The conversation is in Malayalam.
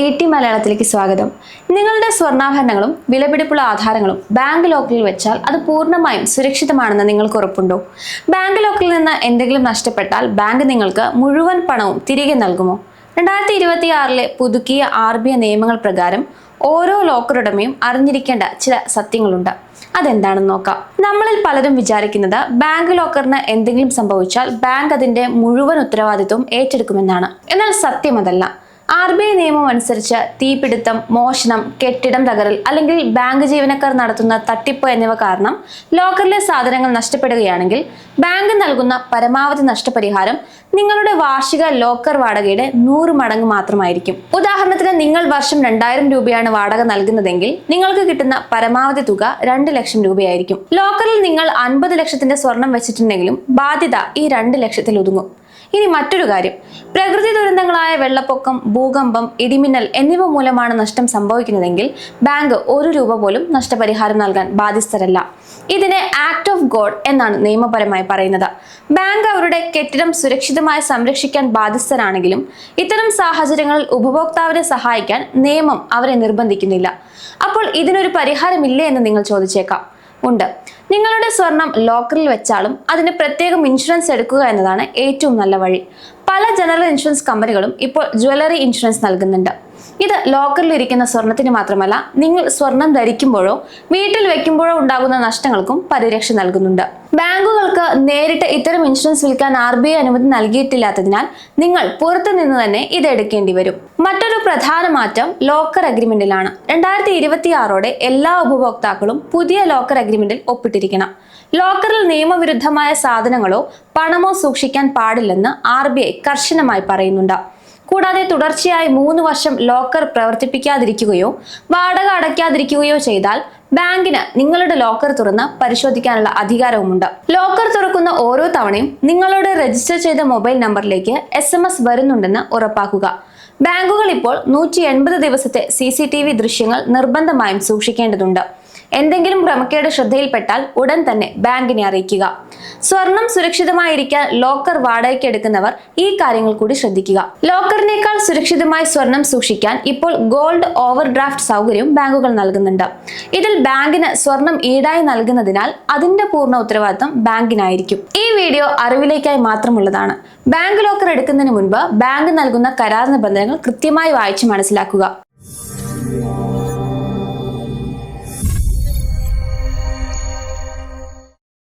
ഇ ടി മലയാളത്തിലേക്ക് സ്വാഗതം. നിങ്ങളുടെ സ്വർണാഭരണങ്ങളും വിലപിടിപ്പുള്ള ആധാരങ്ങളും ബാങ്ക് ലോക്കറിൽ വെച്ചാൽ അത് പൂർണമായും സുരക്ഷിതമാണെന്ന് നിങ്ങൾക്ക് ഉറപ്പുണ്ടോ? ബാങ്ക് ലോക്കറിൽ നിന്ന് എന്തെങ്കിലും നഷ്ടപ്പെട്ടാൽ ബാങ്ക് നിങ്ങൾക്ക് മുഴുവൻ പണവും തിരികെ നൽകുമോ? രണ്ടായിരത്തി ഇരുപത്തി ആറിലെ പുതുക്കിയ ആർ ബി ഐ നിയമങ്ങൾ പ്രകാരം ഓരോ ലോക്കറുടമയും അറിഞ്ഞിരിക്കേണ്ട ചില സത്യങ്ങളുണ്ട്. അതെന്താണെന്ന് നോക്കാം. നമ്മളിൽ പലരും വിചാരിക്കുന്നത് ബാങ്ക് ലോക്കറിന് എന്തെങ്കിലും സംഭവിച്ചാൽ ബാങ്ക് അതിന്റെ മുഴുവൻ ഉത്തരവാദിത്വം ഏറ്റെടുക്കുമെന്നാണ്. എന്നാൽ സത്യം അതല്ല. ആർ ബി ഐ നിയമം അനുസരിച്ച് തീപിടുത്തം മോഷണം കെട്ടിടം തകരൽ അല്ലെങ്കിൽ ബാങ്ക് ജീവനക്കാർ നടത്തുന്ന തട്ടിപ്പ് എന്നിവ കാരണം ലോക്കറിലെ സാധനങ്ങൾ നഷ്ടപ്പെടുകയാണെങ്കിൽ ബാങ്ക് നൽകുന്ന പരമാവധി നഷ്ടപരിഹാരം നിങ്ങളുടെ വാർഷിക ലോക്കർ വാടകയുടെ നൂറ് മടങ്ങ് മാത്രമായിരിക്കും. ഉദാഹരണത്തിന് നിങ്ങൾ വർഷം രണ്ടായിരം രൂപയാണ് വാടക നൽകുന്നതെങ്കിൽ നിങ്ങൾക്ക് കിട്ടുന്ന പരമാവധി തുക രണ്ട് ലക്ഷം രൂപയായിരിക്കും. ലോക്കറിൽ നിങ്ങൾ അൻപത് ലക്ഷത്തിന്റെ സ്വർണം വെച്ചിട്ടുണ്ടെങ്കിലും ബാധ്യത ഈ രണ്ട് ലക്ഷത്തിൽ ഒതുങ്ങും. ഇനി മറ്റൊരു കാര്യം. പ്രകൃതി ദുരന്തങ്ങളായ വെള്ളപ്പൊക്കം ഭൂകമ്പം ഇടിമിന്നൽ എന്നിവ മൂലമാണ് നഷ്ടം സംഭവിക്കുന്നതെങ്കിൽ ബാങ്ക് ഒരു രൂപ പോലും നഷ്ടപരിഹാരം നൽകാൻ ബാധ്യസ്ഥരല്ല. ഇതിനെ ആക്ട് ഓഫ് ഗോഡ് എന്നാണ് നിയമപരമായി പറയുന്നത്. ബാങ്ക് അവരുടെ കെട്ടിടം സുരക്ഷിതമായി സംരക്ഷിക്കാൻ ബാധ്യസ്ഥരാണെങ്കിലും ഇത്തരം സാഹചര്യങ്ങളിൽ ഉപഭോക്താവിനെ സഹായിക്കാൻ നിയമം അവരെ നിർബന്ധിക്കുന്നില്ല. അപ്പോൾ ഇതിനൊരു പരിഹാരമില്ലേ എന്ന് നിങ്ങൾ ചോദിച്ചേക്കാം. ഉണ്ട്. നിങ്ങളുടെ സ്വർണം ലോക്കറിൽ വെച്ചാലും അതിന് പ്രത്യേകം ഇൻഷുറൻസ് എടുക്കുക എന്നതാണ് ഏറ്റവും നല്ല വഴി. പല ജനറൽ ഇൻഷുറൻസ് കമ്പനികളും ഇപ്പോൾ ജ്വല്ലറി ഇൻഷുറൻസ് നൽകുന്നുണ്ട്. ഇത് ലോക്കറിൽ ഇരിക്കുന്ന സ്വർണത്തിന് മാത്രമല്ല നിങ്ങൾ സ്വർണം ധരിക്കുമ്പോഴോ വീട്ടിൽ വെക്കുമ്പോഴോ ഉണ്ടാകുന്ന നഷ്ടങ്ങൾക്കും പരിരക്ഷ നൽകുന്നുണ്ട്. ബാങ്കുകൾക്ക് നേരിട്ട് ഇത്തരം ഇൻഷുറൻസ് വിൽക്കാൻ ആർ ബി ഐ അനുമതി നൽകിയിട്ടില്ലാത്തതിനാൽ നിങ്ങൾ പുറത്തു നിന്ന് തന്നെ ഇത് എടുക്കേണ്ടി വരും. മറ്റൊരു പ്രധാന മാറ്റം ലോക്കർ അഗ്രിമെന്റിലാണ്. രണ്ടായിരത്തി ഇരുപത്തി ആറോടെ എല്ലാ ഉപഭോക്താക്കളും പുതിയ ലോക്കർ അഗ്രിമെന്റിൽ ഒപ്പിട്ടിരിക്കണം ലോക്കറിൽ നിയമവിരുദ്ധമായ സാധനങ്ങളോ പണമോ സൂക്ഷിക്കാൻ പാടില്ലെന്ന് ആർ ബി ഐ കർശനമായി പറയുന്നുണ്ട്. കൂടാതെ തുടർച്ചയായി മൂന്ന് വർഷം ലോക്കർ പ്രവർത്തിപ്പിക്കാതിരിക്കുകയോ വാടക അടയ്ക്കാതിരിക്കുകയോ ചെയ്താൽ ബാങ്കിന് നിങ്ങളുടെ ലോക്കർ തുറന്ന് പരിശോധിക്കാനുള്ള അധികാരവുമുണ്ട്. ലോക്കർ തുറക്കുന്ന ഓരോ തവണയും നിങ്ങളുടെ രജിസ്റ്റർ ചെയ്ത മൊബൈൽ നമ്പറിലേക്ക് എസ് എം എസ് വരുന്നുണ്ടെന്ന് ഉറപ്പാക്കുക. ബാങ്കുകൾ ഇപ്പോൾ നൂറ്റി എൺപത് ദിവസത്തെ സി സി ടി വി ദൃശ്യങ്ങൾ നിർബന്ധമായും സൂക്ഷിക്കേണ്ടതുണ്ട്. എന്തെങ്കിലും ക്രമക്കേട് ശ്രദ്ധയിൽപ്പെട്ടാൽ ഉടൻ തന്നെ ബാങ്കിനെ അറിയിക്കുക. സ്വർണം സുരക്ഷിതമായിരിക്കാൻ ലോക്കർ വാടകയ്ക്ക് എടുക്കുന്നവർ ഈ കാര്യങ്ങൾ കൂടി ശ്രദ്ധിക്കുക. ലോക്കറിനേക്കാൾ സുരക്ഷിതമായി സ്വർണം സൂക്ഷിക്കാൻ ഇപ്പോൾ ഗോൾഡ് ഓവർ ഡ്രാഫ്റ്റ് സൗകര്യം ബാങ്കുകൾ നൽകുന്നുണ്ട്. ഇതിൽ ബാങ്കിന് സ്വർണം ഈടായി നൽകുന്നതിനാൽ അതിന്റെ പൂർണ ഉത്തരവാദിത്തം ബാങ്കിനായിരിക്കും. ഈ വീഡിയോ അറിവിലേക്കായി മാത്രമുള്ളതാണ്. ബാങ്ക് ലോക്കർ എടുക്കുന്നതിന് മുൻപ് ബാങ്ക് നൽകുന്ന കരാർ നിബന്ധനകൾ കൃത്യമായി വായിച്ചു മനസ്സിലാക്കുക.